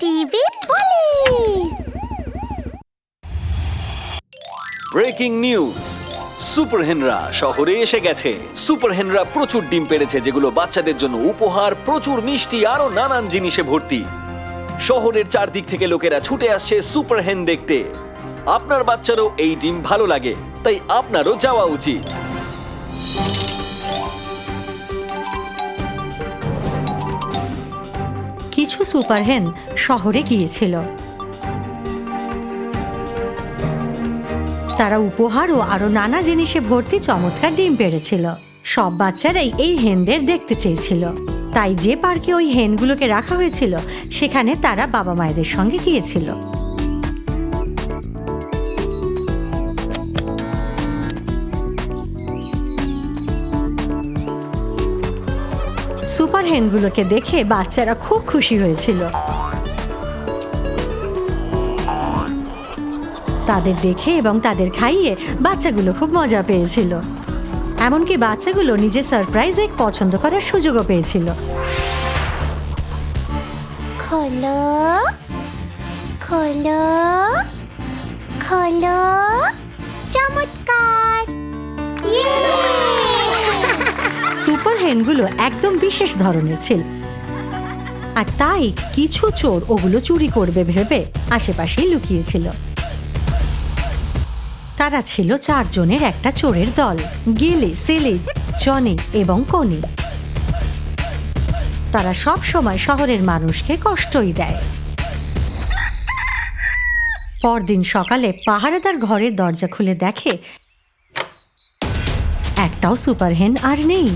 TV police breaking news super হেনরা শহরে এসে গেছে। সুপার হেনরা প্রচুর ডিম পেড়েছে, যেগুলো বাচ্চাদের জন্য উপহার, প্রচুর মিষ্টি, আরও নানান জিনিসে ভর্তি। শহরের চারদিক থেকে লোকেরা ছুটে আসছে সুপার হেন দেখতে। আপনার বাচ্চারও এই ডিম ভালো লাগে, তাই আপনারও যাওয়া উচিত। কিছু সুপারহেন শহরে গিয়েছিল। তারা উপহার ও আরও নানা জিনিসে ভর্তি চমৎকার ডিম পেড়েছিল। সব বাচ্চারাই এই হেনদের দেখতে চেয়েছিল। তাই যে পার্কে ওই হেনগুলোকে রাখা হয়েছিল, সেখানে তারা বাবা মায়েদের সঙ্গে গিয়েছিল। সুপার হেনগুলোকে দেখে বাচ্চারা খুব খুশি হয়েছিল। তাদের দেখে এবং তাদের খাইয়ে বাচ্চাগুলো খুব মজা পেয়েছিল। এমনকি বাচ্চাগুলো নিজের সারপ্রাইজ এক পছন্দ করার সুযোগও পেয়েছিল। খোলো খোলো খোলো, চমৎকার। হেনগুলো একদম বিশেষ ধরনের ছিল। আর তাই কিছু চোর ওগুলো চুরি করবে ভেবে আশেপাশেই লুকিয়েছিল। তারা ছিল চারজনের একটা চোরের দল, গেলে, সেলে, জনি এবং কনি। তারা সব সময় শহরের মানুষকে কষ্টই দেয়। পরদিন সকালে পাহারাদার ঘরের দরজা খুলে দেখে, একটাও সুপারহেন আর নেই।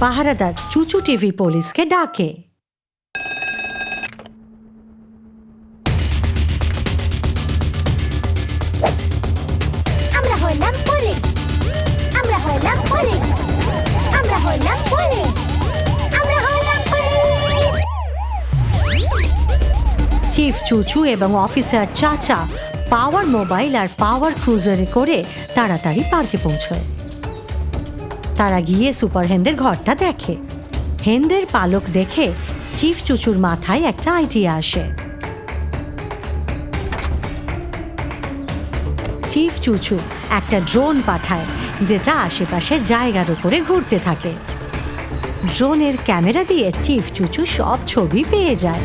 পাহারাদার চুচু টিভি পুলিশকে ডাকে। আমরা হলাম পুলিশ। আমরা হলাম পুলিশ। আমরা হলাম পুলিশ। আমরা হলাম পুলিশ। চিফ চুচু এবং অফিসার চাচা পাওয়ার মোবাইল আর পাওয়ার ক্রুজারে করে তাড়াতাড়ি পার্কে পৌঁছয়। তারা গিয়ে সুপার হেনদের ঘরটা দেখে। হেনদের পালক দেখে চিফ চুচুর মাথায় একটা আইডিয়া আসে। চিফ চুচু একটা ড্রোন পাঠায়, যেটা আশেপাশের জায়গার উপরে ঘুরতে থাকে। ড্রোনের ক্যামেরা দিয়ে চিফ চুচু সব ছবি পেয়ে যায়।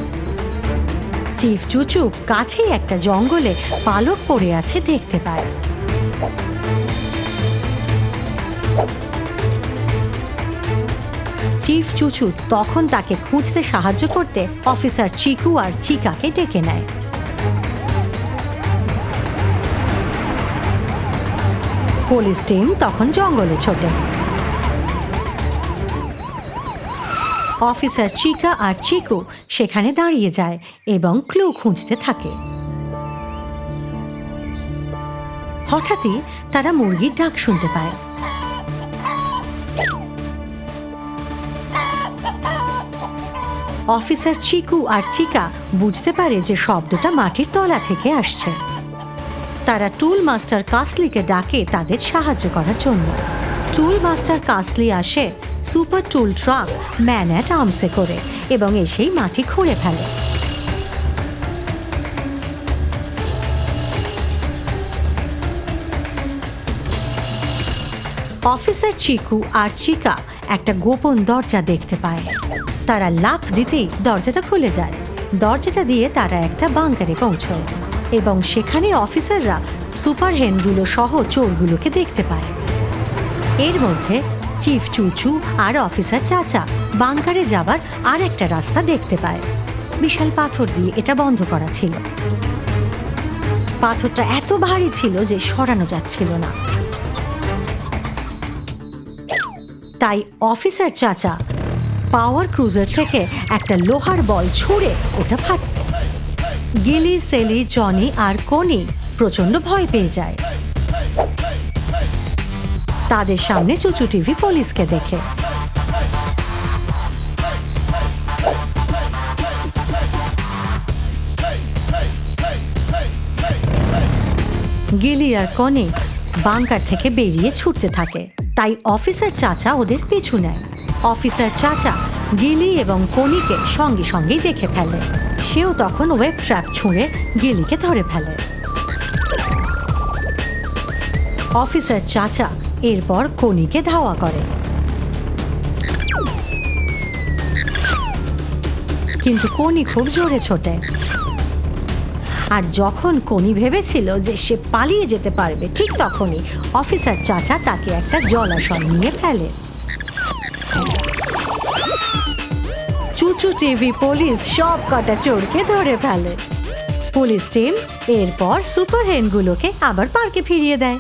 চিফ চুচু কাছেই একটা জঙ্গলে পালক পড়ে আছে দেখতে পায়। চিফ চুচু তখন তাকে খুঁজতে সাহায্য করতে অফিসার চিকু আর চিকাকে ডেকে নেয়। পুলিশ টিম তখন জঙ্গলে ছোটে। অফিসার চিকা আর চিকু সেখানে দাঁড়িয়ে যায় এবং ক্লু খুঁজতে থাকে। হঠাৎই তারা মুরগির ডাক শুনতে পায়। অফিসার চিকু আর চিকা বুঝতে পারে যে শব্দটা মাটির তলা থেকে আসছে। তারা টুল মাস্টার কাসলিকে ডাকে তাদের সাহায্য করার জন্য। টুল মাস্টার কাসলি আসে super tool truck man at আর্মসে করে এবং এসেই মাটি খুঁড়ে ফেলে। অফিসার চিকু আর চিকা একটা গোপন দরজা দেখতে পায়। তারা লাফ দিতেই দরজাটা খুলে যায়। দরজাটা দিয়ে তারা একটা বাংকারে পৌঁছয় এবং সেখানে অফিসাররা সুপার হেনগুলো সহ চোরগুলোকে দেখতে পায়। এর মধ্যে চিফ চুচু আর অফিসার চাচা বাংকারে যাবার আর একটা রাস্তা দেখতে পায়। বিশাল পাথর দিয়ে এটা বন্ধ করা ছিল। পাথরটা এত ভারী ছিল যে সরানো যাচ্ছিল না। তাই অফিসার চাচা পাওয়ার ক্রুজার থেকে একটা লোহার বল ছুঁড়ে ওটা ফাট। গিলি, সেলি, জনি আর কনি প্রচণ্ড ভয় পেয়ে যায়। তাদের সামনে চুচু টিভি পুলিশকে দেখে। গিলি আর কনে বাংকার থেকে বেরিয়ে ছুটতে থাকে। তাই অফিসার চাচা ওদের পিছু নেয়। অফিসার চাচা গিলি এবং কনিকে সঙ্গে সঙ্গেই দেখে ফেলে। সেও তখন ওয়েব ট্র্যাপ ছুঁড়ে গিলিকে ধরে ফেলে। অফিসার চাচা এরপর কনিকে ধাওয়া করে। কিন্তু কনি খুব জোরে ছোটে। আর যখন কনি ভেবেছিল যে সে পালিয়ে যেতে পারবে, ঠিক তখনই অফিসার চাচা তাকে একটা জলাশয় নিয়ে ফেলে। চুচু টিভি পুলিশ সব কটা চোরকে ধরে ফেলে। পুলিশ টিম এরপর সুপারহেনগুলোকে আবার পার্কে ফিরিয়ে দেয়।